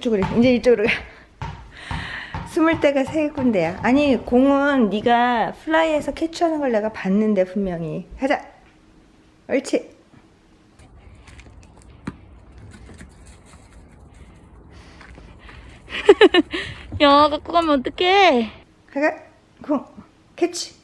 쭈그리 이제 이쪽으로 가. 숨을 데가 세 군데야. 아니 공은 네가 플라이에서 캐치하는 걸 내가 봤는데 분명히. 가자. 옳지. 야, 갖고 가면 어떡해? 가가. 공. 캐치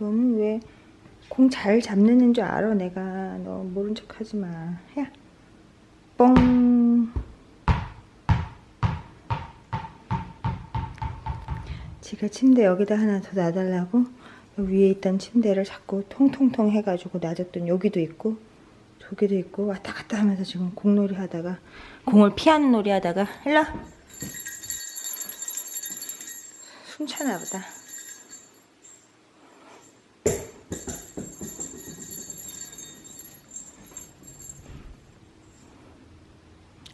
너는 왜공 잘 잡는 줄 알아? 내가. 너 모른 척 하지 마. 야. 뻥. 지가 침대 여기다 하나 더 놔달라고? 위에 있던 침대를 자꾸 통통통 해가지고 놔줬던 여기도 있고 저기도 있고 왔다 갔다 하면서 지금 공놀이 하다가 공을 피하는 놀이 하다가 와. 숨차나 보다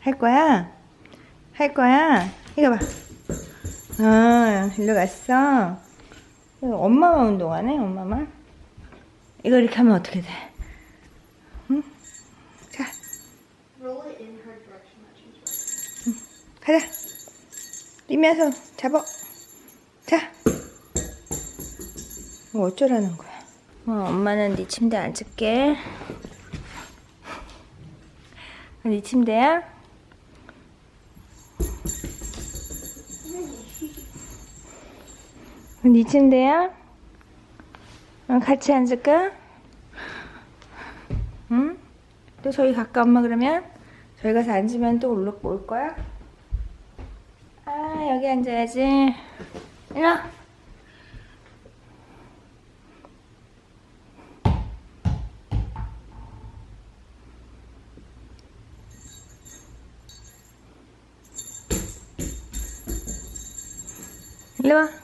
할 거야? 할 거야? 이거 봐. 아, 일로 갔어? 이거 엄마만 운동하네, 엄마만? 이거 이렇게 하면 어떻게 돼? 응? 자, running. 가자. 뛰면서 잡아. 자. 뭐 어쩌라는 거야? 어, 엄마는 네 침대 앉을게. 네 침대야? 네 침대야? 어, 같이 앉을까? 응? 또 저기 갈까 엄마 그러면? 저기 가서 앉으면 또 올라 올 거야? 아 여기 앉아야지 와. 일로 와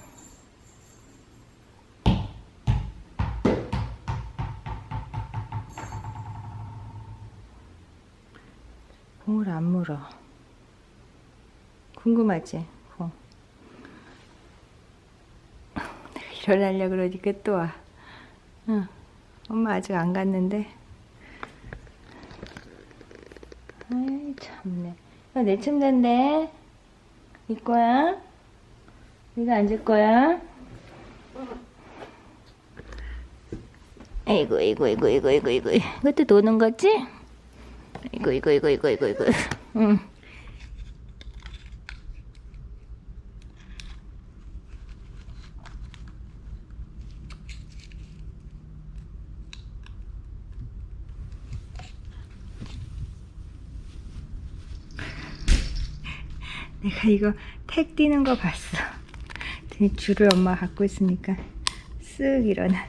공을 안 물어 궁금하지? 공. 내가 일어나려 그러니까 또 와. 응. 엄마 아직 안 갔는데. 아이 참네. 이거 내 침대인데. 이 거야? 네가 앉을 거야? 아이고 이고 이고 이고 이고 이고 이것도 노는 거지? 이거 이거 이거 이거 이거 이거 응. 내가 이거 택 뛰는 거 봤어. 그 줄을 엄마 갖고 있으니까 쓱 일어나.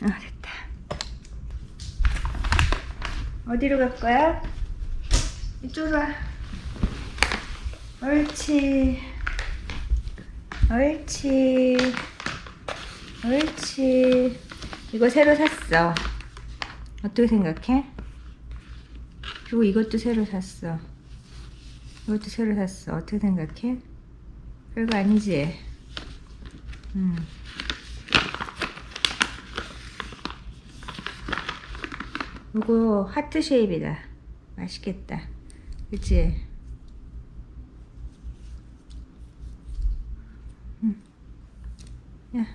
아 됐다. 어디로 갈 거야? 이쪽으로 와. 옳지. 옳지. 옳지. 이거 새로 샀어. 어떻게 생각해? 그리고 이것도 새로 샀어. 이것도 새로 샀어. 어떻게 생각해? 별거 아니지? 음. 이거 하트 쉐입이다. 맛있겠다. 그치? 음. 야,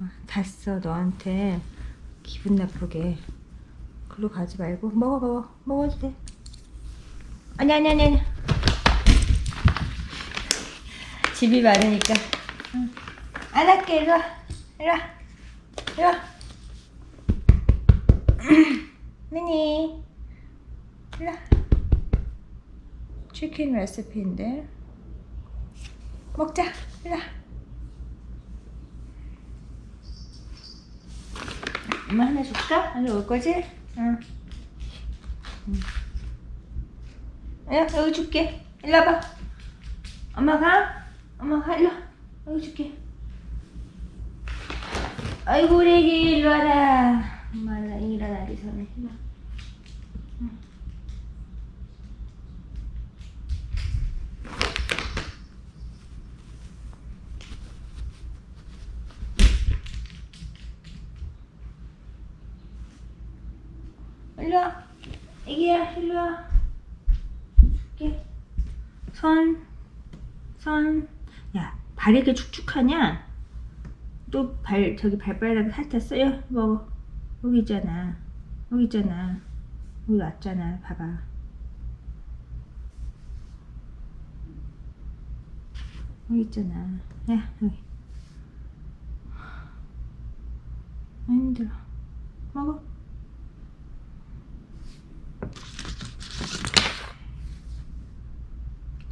어, 다 써, 너한테. 기분 나쁘게. 글로 가지 말고. 먹어, 먹어. 먹어도 돼. 아니, 아니, 아니, 아니. 집이 많으니까. 응. 안 할게, 이리 와. 이리 와. 이리 와. 미니. 와. 치킨 레시피인데. 먹자. 와. 엄마 하나 줄까? 하나 올 거지? 응. 응. 야, 여기 줄게. 일로 와봐. 엄마 가. 엄마 가. 일로 와. 여기 줄게. 아이고, 우리 애기 일로 와라. 엄마 나 일어나기 전에. 일로 와. 일로 와. 애기야, 일로 와. 이렇게. 손, 손. 야, 발이 이렇게 축축하냐? 또 발, 저기 발바닥에 살짝 써요. 먹어. 여기 있잖아. 여기 있잖아. 여기 왔잖아. 봐봐. 여기 있잖아. 야, 여기. 아, 힘들어. 먹어.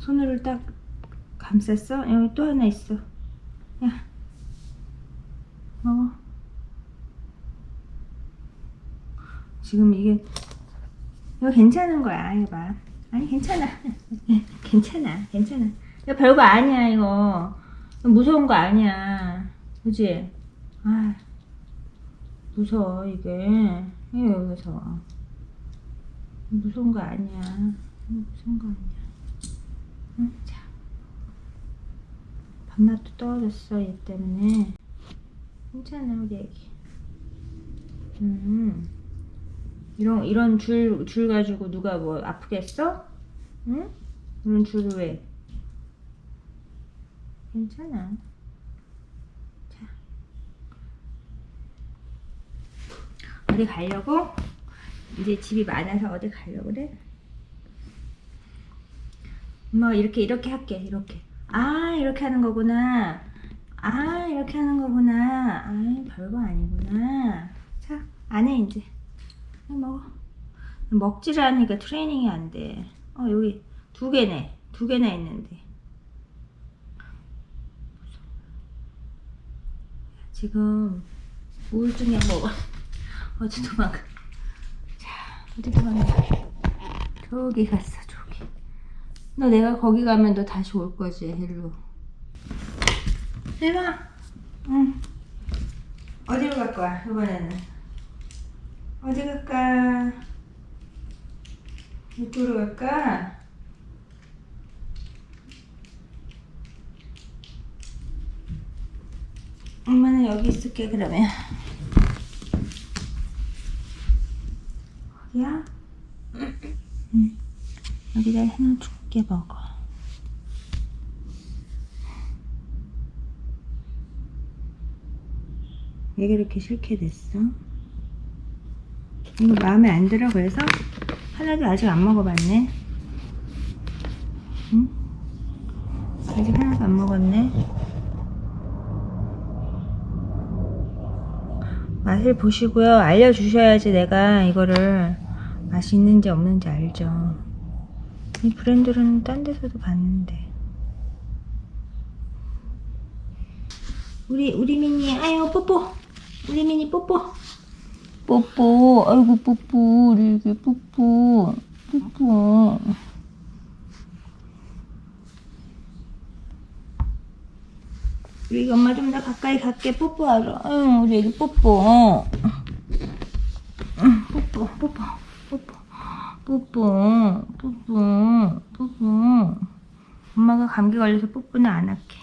손으로 딱 감쌌어? 여기 또 하나 있어. 야. 먹어. 지금 이게 이거 괜찮은 거야 해봐. 아니 괜찮아. 괜찮아 괜찮아. 이거 별거 아니야 이거. 무서운 거 아니야. 그지? 아 무서워 이게. 이게 왜 무서워 무서운 거 아니야. 이거 무서운 거 아니야 응? 자 밥맛도 떨어졌어 얘 때문에 괜찮아 우리 애기 음 이런 이런 줄 줄 가지고 누가 뭐 아프겠어? 응? 이런 줄을 왜? 괜찮아. 자, 어디 가려고? 이제 집이 많아서 어디 가려고 그래? 엄마가 이렇게 이렇게 할게 이렇게. 아 이렇게 하는 거구나. 아 이렇게 하는 거구나. 아 별거 아니구나. 자 안해 이제. 먹어. 먹지를 않으니까 트레이닝이 안 돼. 어, 여기 두 개네. 두 개나 있는데. 지금 우울증약 먹어. 어디 도망가. 자, 어디 도망가. 저기 갔어. 너 내가 거기 가면 너 다시 올 거지, 일로. 와. 응. 어디로 갈 거야, 이번에는? 어디 갈까? 이쪽으로 갈까? 엄마는 여기 있을게 그러면 어디야? 응. 여기다 하 나 줄게 먹어 왜 그렇게 싫게 됐어? 이거 마음에 안 들어 그래서 하나도 아직 안 먹어봤네. 응? 아직 하나도 안 먹었네. 맛을 보시고요. 알려주셔야지 내가 이거를 맛이 있는지 없는지 알죠. 이 브랜드는 딴 데서도 봤는데. 우리 우리 미니 아유 뽀뽀. 우리 미니 뽀뽀. 뽀뽀, 아이고 뽀뽀, 우리 애기 뽀뽀, 뽀뽀. 우리 엄마 좀 더 가까이 갈게 뽀뽀하러. 응, 우리 애기 뽀뽀. 응, 뽀뽀, 뽀뽀, 뽀뽀, 뽀뽀, 뽀뽀, 뽀뽀. 엄마가 감기 걸려서 뽀뽀는 안 할게.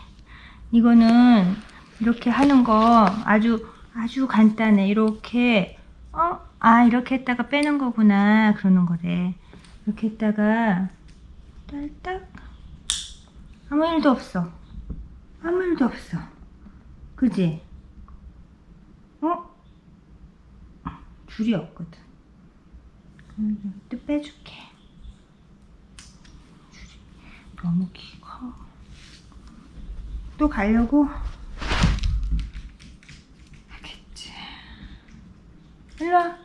이거는 이렇게 하는 거 아주 아주 간단해. 이렇게 어? 아 이렇게 했다가 빼는 거구나 그러는 거래. 이렇게 했다가 딸딱 아무 일도 없어. 아무 일도 없어. 그지? 어? 줄이 없거든. 음, 또 빼줄게. 너무 기 커. 또 가려고? 하겠지. 일로 와.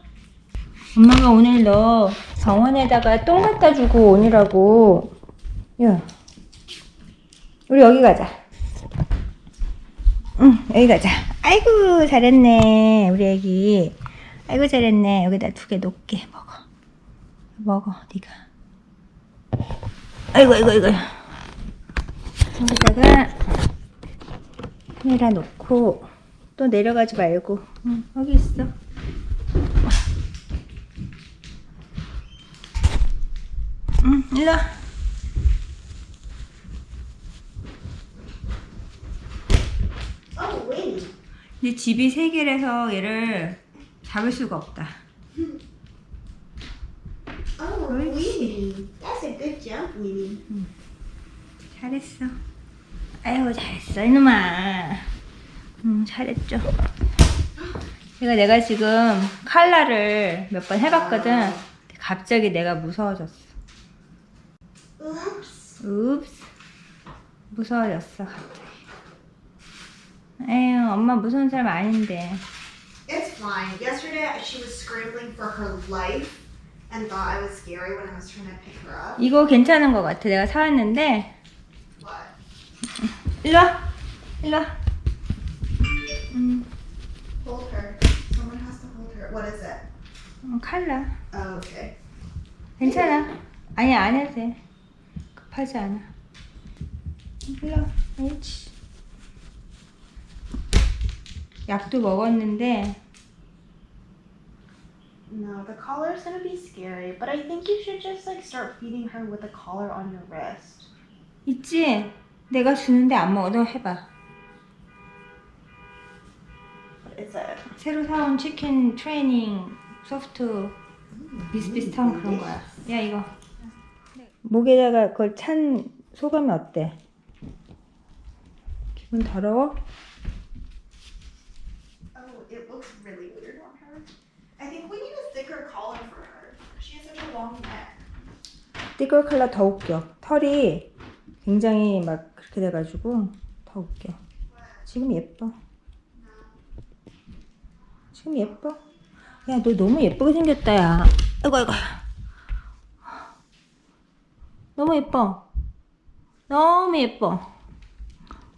엄마가 오늘 너 정원에다가 똥 갖다 주고 오느라고. 야. 우리 여기 가자. 응, 여기 가자. 아이고, 잘했네. 우리 애기. 아이고, 잘했네. 여기다 두개 놓게. 먹어. 먹어, 네가 아이고, 아이고, 아이고. 여기다가 카메라 놓고 또 내려가지 말고. 응, 여기 있어. 응, 일로. 근데 집이 세 개라서 얘를 잡을 수가 없다. Good job, Winnie. 잘했어. 아이고 잘했어 이놈아. 응 잘했죠. 내가 내가 지금 칼라를 몇 번 해봤거든. 갑자기 내가 무서워졌어. 읍스. 무서워졌어 갑자기. 에휴 엄마 무서운 사람 아닌데. It's fine. Yesterday, she was scrambling for her life and thought I was scary when I was trying to pick her up. 이거 괜찮은 것 같아. 내가 사왔는데 What? 일로 와. 일로 와. 음, Hold her. Someone has to hold her. What is it? 어, 칼라. Oh, okay. 괜찮아. 아니 안 해도 돼. 급하지 않아. 일로 와. 약도 먹었는데 No, the collar is gonna be scary, but I think you should just like start feeding her with the collar on your wrist. 있지? 내가 주는데 안 먹어. 너 해봐. What is it? 새로 사온 치킨 트레이닝 소프트 비슷비슷한 그런 거야. 야 이거. 목에다가 그걸 찬 소감이 어때? 기분 더러워? Oh, it looks really weird on her. I think we need a thicker collar for her. She has such a long neck. 띠글 컬러 더 웃겨. 털이 굉장히 막 그렇게 돼가지고 더 웃겨. 지금 예뻐. 지금 예뻐. 야, 너 너무 예쁘게 생겼다, 야. 아이고, 아이고. 너무 예뻐. 너무 예뻐.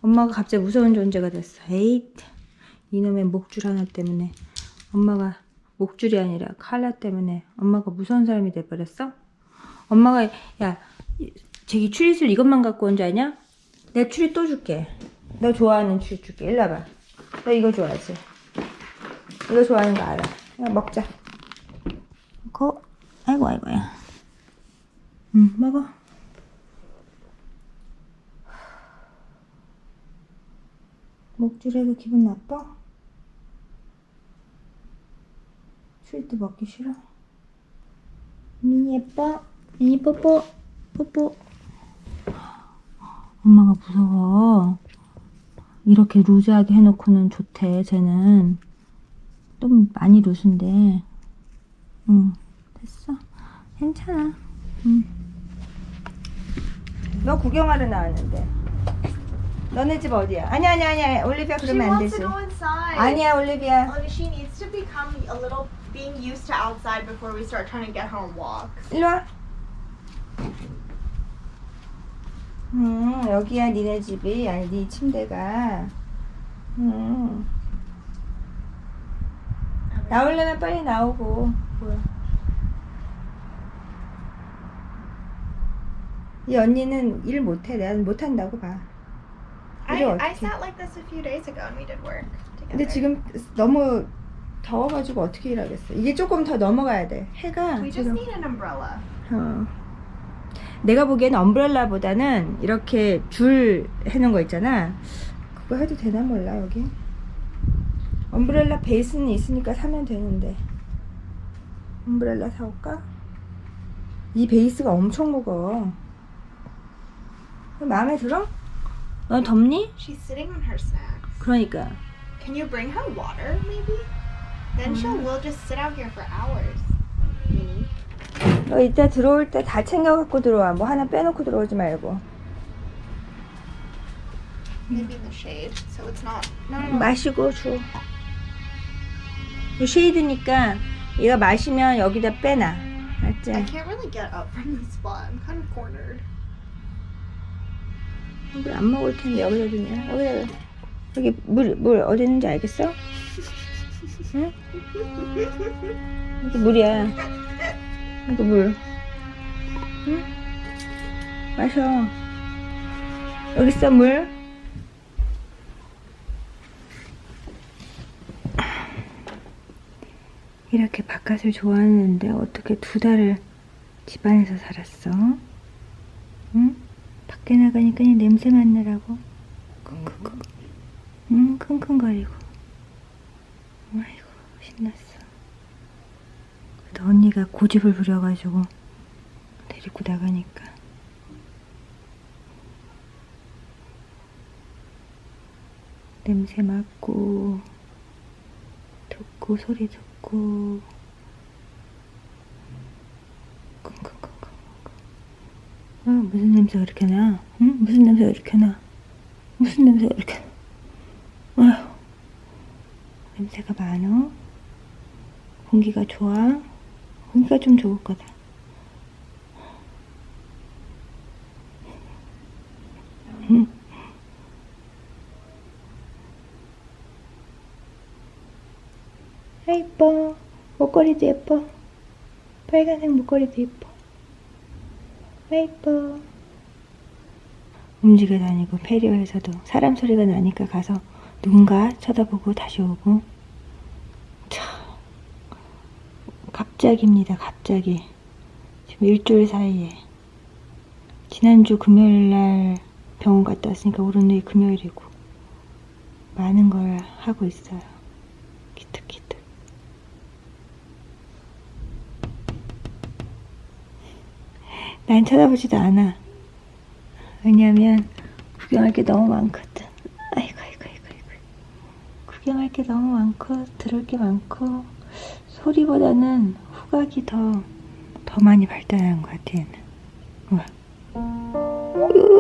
엄마가 갑자기 무서운 존재가 됐어. 에잇. 이놈의 목줄 하나 때문에 엄마가 목줄이 아니라 칼라 때문에 엄마가 무서운 사람이 돼버렸어? 엄마가 야 이- 저기 추리술 이것만 갖고 온 줄 아냐? 내가 추리 또 줄게. 너 좋아하는 추리 줄게. 일로 와봐. 너 이거 좋아하지? 이거 좋아하는 거 알아. 야, 먹자. 고 아이고 아이고야. 응 먹어. 목줄에도 기분 나빠? 추리도 먹기 싫어? 미니 예뻐? 미니 뽀뽀? 뽀뽀. 엄마가 무서워. 이렇게 루즈하게 해놓고는 좋대 쟤는. 좀 많이 루즈인데. 응 됐어. 괜찮아. 응 너 구경하러 나왔는데. 너네 집 어디야? 아니야 아니야 아니야. 올리비아 She 그러면 안 wants 되지. To go inside. 아니야 올리비아. Look, she needs to become a little being used to outside before we start trying to get her on walks. 일로 와. 음, 여기야 니네 집이 아니 네 침대가. 음. 나오려면 빨리 나오고. 뭐야. 이 언니는 일 못해. 내가 못한다고 봐. I, I 어떻게? sat like this a few days ago and we did work together. 근데 지금 너무 더워가지고 어떻게 일하겠어. 이게 조금 더 넘어가야 돼. 해가 we just need an umbrella. 어. 내가 보기에는 엄브렐라보다는 이렇게 줄 해놓은 거 있잖아. 그거 해도 되나 몰라 여기. 엄브렐라 베이스는 있으니까 사면 되는데. 엄브렐라 사올까? 이 베이스가 엄청 무거워. 마음에 들어? 넌 덥니? She's sitting on her snacks. 그러니까. Can you bring her water, maybe? Then she'll will just sit out here for hours. Minnie. 너 이따 들어올 때 다 챙겨 갖고 들어와. 뭐 하나 빼놓고 들어오지 말고. Maybe in the shade, so it's not. No, no, no. 마시고 줘. 이 쉐이드니까 얘가 마시면 여기다 빼놔. I 알지? can't really get up from this spot. I'm kind of cornered. 물안 먹을 텐데 여기다 두냐? 여기다 여기 물, 물 어디 있는지 알겠어? 응? 여기 물이야. 여기 물. 응? 마셔. 여기 있어 물. 이렇게 바깥을 좋아하는데 어떻게 두 달을 집안에서 살았어? 응? 밖에 나가니까 냄새 맡느라고 킁킁킁 응 킁킁거리고 끝났어. 근데 언니가 고집을 부려가지고 데리고 나가니까. 냄새 맡고, 듣고, 소리 듣고, 끙끙끙끙끙. 아, 무슨 냄새가 이렇게 나? 응? 무슨 냄새가 이렇게 나? 무슨 냄새가 이렇게 나? 아휴, 냄새가 많어? 공기가 좋아? 공기가 좀 좋을 거다 응. 아 이뻐. 목걸이도 예뻐. 빨간색 목걸이도 예뻐. 아 이뻐. 움직여 다니고 페리어에서도 사람 소리가 나니까 가서 누군가 쳐다보고 다시 오고 참 갑자기입니다 갑자기. 지금 일주일 사이에. 지난주 금요일 날 병원 갔다 왔으니까 오늘이 금요일이고. 많은 걸 하고 있어요. 기특기특. 난 쳐다보지도 않아. 왜냐면 구경할 게 너무 많거든. 아이고 아이고 아이고 아이고. 구경할 게 너무 많고 들을 게 많고 소리보다는 후각이 더 더 많이 발달하는 것 같아 얘는 우와. 으,